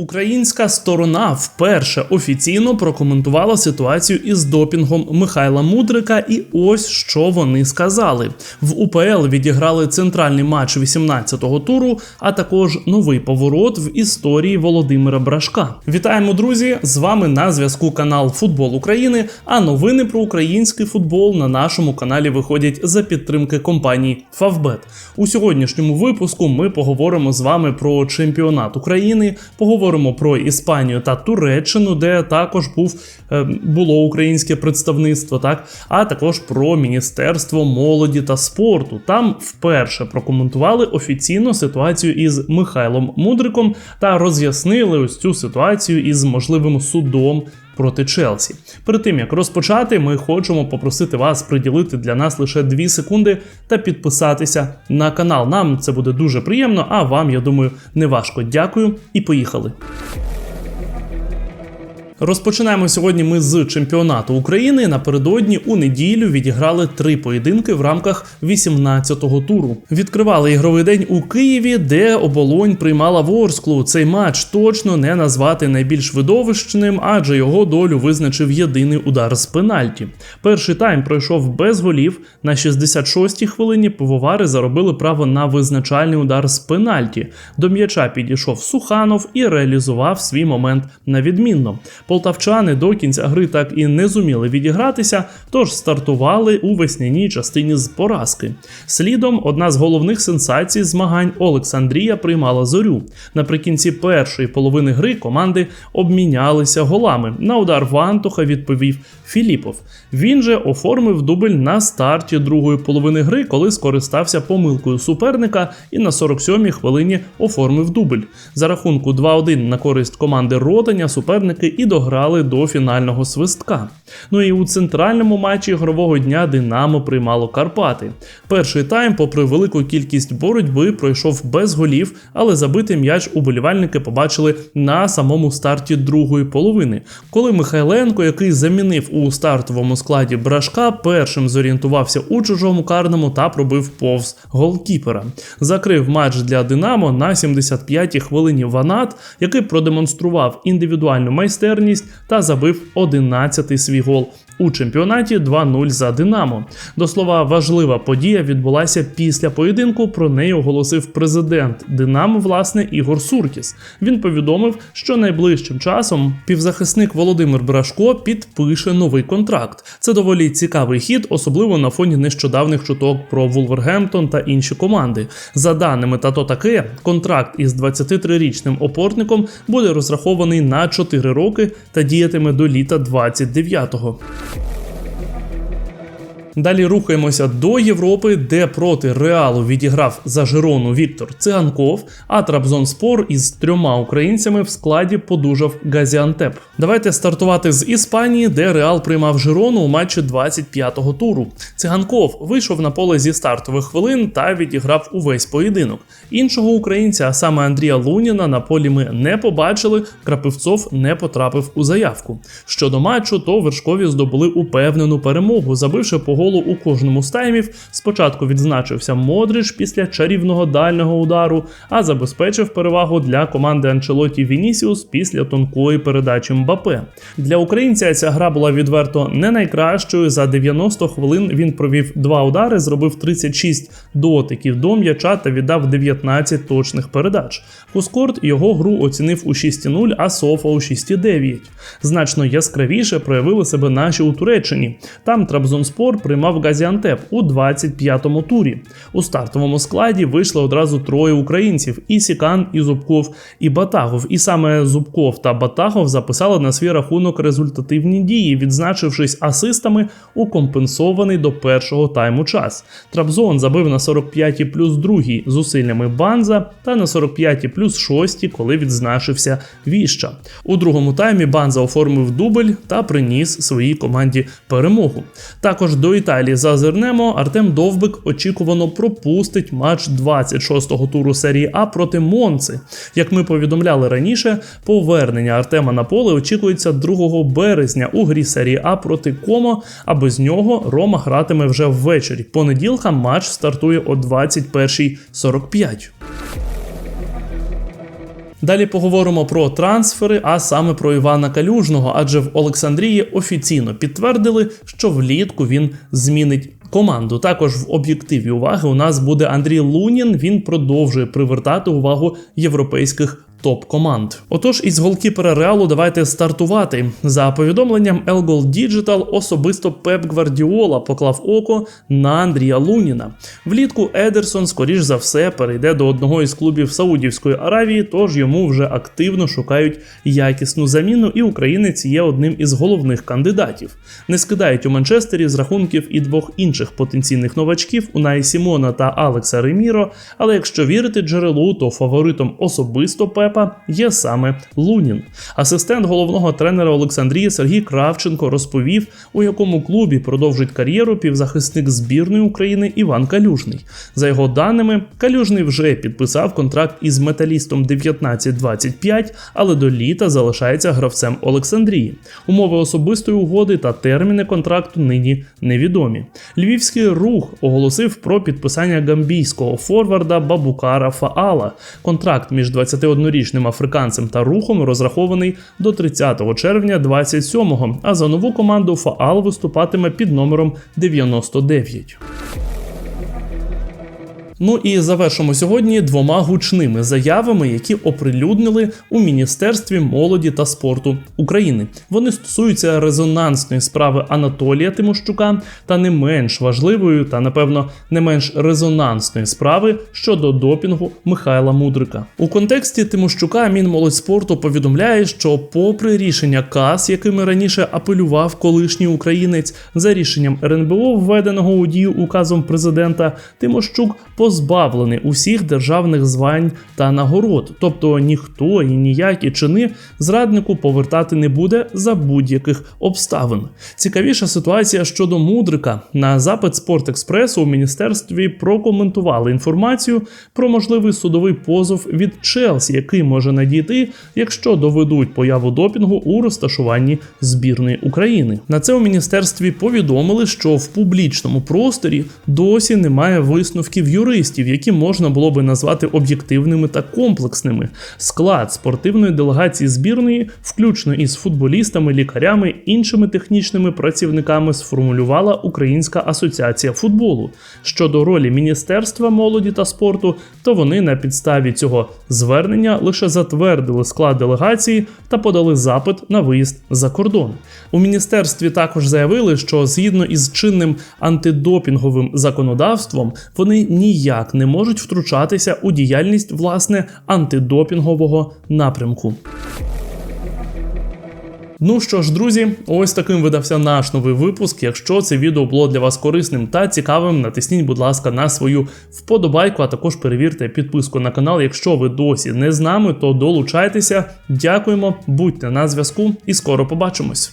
Українська сторона вперше офіційно прокоментувала ситуацію із допінгом Михайла Мудрика, і ось що вони сказали: в УПЛ відіграли центральний матч 18-го туру, а також новий поворот в історії Володимира Брашка. Вітаємо, друзі! З вами на зв'язку канал Футбол України. А новини про український футбол на нашому каналі виходять за підтримки компанії Favbet. У сьогоднішньому випуску ми поговоримо з вами про чемпіонат України. Поговоримо про Іспанію та Туреччину, де також був е, було українське представництво, так а також про міністерство молоді та спорту. Там вперше прокоментували офіційно ситуацію із Михайлом Мудриком та роз'яснили ось цю ситуацію із можливим судом. Проти Челсі. Перед тим як розпочати, ми хочемо попросити вас приділити для нас лише 2 секунди та підписатися на канал. Нам це буде дуже приємно, а вам, я думаю, не важко. Дякую і поїхали. Розпочинаємо сьогодні ми з чемпіонату України. Напередодні у неділю відіграли три поєдинки в рамках 18-го туру. Відкривали ігровий день у Києві, де оболонь приймала Ворсклу. Цей матч точно не назвати найбільш видовищним, адже його долю визначив єдиний удар з пенальті. Перший тайм пройшов без голів. На 66-й хвилині пивовари заробили право на визначальний удар з пенальті. До м'яча підійшов Суханов і реалізував свій момент на відмінно. Полтавчани до кінця гри так і не зуміли відігратися, тож стартували у весняній частині з поразки. Слідом одна з головних сенсацій змагань Олександрія приймала зорю. Наприкінці першої половини гри команди обмінялися голами. На удар Вантуха відповів Філіпов. Він же оформив дубль на старті другої половини гри, коли скористався помилкою суперника і на 47-й хвилині оформив дубль. За рахунку 2-1 на користь команди Ротаня суперники і дограли до фінального свистка. Ну і у центральному матчі ігрового дня Динамо приймало Карпати. Перший тайм, попри велику кількість боротьби, пройшов без голів, але забитий м'яч уболівальники побачили на самому старті другої половини, коли Михайленко, який замінив у стартовому складі брашка, першим зорієнтувався у чужому карному та пробив повз голкіпера. Закрив матч для Динамо на 75-й хвилині Ванат, який продемонстрував індивідуальну майстерність та забив 11-й свій гол у чемпіонаті 2-0 за Динамо. До слова, важлива подія відбулася після поєдинку. Про неї оголосив президент Динамо, власне, Ігор Суркіс. Він повідомив, що найближчим часом півзахисник Володимир Брашко підпише новий контракт. Це доволі цікавий хід, особливо на фоні нещодавних чуток про Вулвергемптон та інші команди. За даними Тато таке, контракт із 23-річним опорником буде розрахований на 4 роки та діятиме до літа 29-го. America. Далі рухаємося до Європи, де проти Реалу відіграв за Жирону Віктор Циганков, а Трабзонспор із трьома українцями в складі подужав Газіантеп. Давайте стартувати з Іспанії, де Реал приймав Жирону у матчі 25-го туру. Циганков вийшов на поле зі стартових хвилин та відіграв увесь поєдинок. Іншого українця, а саме Андрія Луніна, на полі ми не побачили. Крапивцов не потрапив у заявку. Щодо матчу, то вершкові здобули упевнену перемогу, забивши по голу у кожному з таймів. Спочатку відзначився Модрич після чарівного дальнього удару, а забезпечив перевагу для команди Анчелоті Вінісіус після тонкої передачі Мбапе. Для українця ця гра була відверто не найкращою. За 90 хвилин він провів два удари, зробив 36 дотиків до м'яча та віддав 19 точних передач. Кускорт його гру оцінив у 6,0, а Софа у 6,9. Значно яскравіше проявили себе наші у Туреччині. Там Трабзонспор приймав Газіантеп у 25-му турі. У стартовому складі вийшли одразу троє українців: і Сікан, і Зубков, і Батагов. І саме Зубков та Батагов записали на свій рахунок результативні дії, відзначившись асистами у компенсований до першого тайму час. Трабзон забив на 45-й плюс другій зусиллями Банза та на 45-й плюс шостій, коли відзначився Віща. У другому таймі Банза оформив дубль та приніс своїй команді перемогу. Також до Італії зазирнемо, Артем Довбик очікувано пропустить матч 26-го туру серії А проти Монци. Як ми повідомляли раніше, повернення Артема на поле очікується 2 березня у грі серії А проти Комо, а без нього Рома гратиме вже ввечері. Понеділка матч стартує о 21.45. Далі поговоримо про трансфери, а саме про Івана Калюжного, адже в Олександрії офіційно підтвердили, що влітку він змінить. Команду також в об'єктиві уваги у нас буде Андрій Лунін. Він продовжує привертати увагу європейських топ-команд. Отож, із голкіпера Реалу давайте стартувати. За повідомленням Elgol Digital, особисто Пеп Гвардіола поклав око на Андрія Луніна. Влітку Едерсон, скоріш за все, перейде до одного із клубів Саудівської Аравії, тож йому вже активно шукають якісну заміну, і українець є одним із головних кандидатів. Не скидають у Манчестері з рахунків і двох інших потенційних новачків Унаї Сімона та Алекса Реміро. Але якщо вірити джерелу, то фаворитом особисто Пеп Пепа є саме Лунін. Асистент головного тренера Олександрії Сергій Кравченко розповів, у якому клубі продовжить кар'єру півзахисник збірної України Іван Калюжний. За його даними, Калюжний вже підписав контракт із металістом 1925, але до літа залишається гравцем Олександрії. Умови особистої угоди та терміни контракту нині невідомі. Львівський рух оголосив про підписання гамбійського форварда Бабукара Фаала. Контракт між 21 річним африканцем та рухом розрахований до 30 червня 27-го, а за нову команду Фаал виступатиме під номером 99. Ну і завершимо сьогодні двома гучними заявами, які оприлюднили у Міністерстві молоді та спорту України. Вони стосуються резонансної справи Анатолія Тимощука та не менш важливої та, напевно, не менш резонансної справи щодо допінгу Михайла Мудрика. У контексті Тимощука Мінмолодьспорту повідомляє, що, попри рішення КАС, якими раніше апелював колишній українець, за рішенням РНБО, введеного у дію указом президента, Тимощук по позбавлений усіх державних звань та нагород, тобто ніхто і ніякі чини зраднику повертати не буде за будь-яких обставин. Цікавіша ситуація щодо мудрика на запит Спорт-Експресу у міністерстві прокоментували інформацію про можливий судовий позов від Челсі, який може надійти, якщо доведуть появу допінгу у розташуванні збірної України. На це у міністерстві повідомили, що в публічному просторі досі немає висновків юристів юристів, які можна було би назвати об'єктивними та комплексними. Склад спортивної делегації збірної, включно із футболістами, лікарями іншими технічними працівниками, сформулювала Українська асоціація футболу. Щодо ролі Міністерства молоді та спорту, то вони на підставі цього звернення лише затвердили склад делегації та подали запит на виїзд за кордон. У міністерстві також заявили, що згідно із чинним антидопінговим законодавством вони ніяк ніяк не можуть втручатися у діяльність власне антидопінгового напрямку. Ну що ж, друзі, ось таким видався наш новий випуск. Якщо це відео було для вас корисним та цікавим, натисніть, будь ласка, на свою вподобайку, а також перевірте підписку на канал. Якщо ви досі не з нами, то долучайтеся. Дякуємо, будьте на зв'язку і скоро побачимось.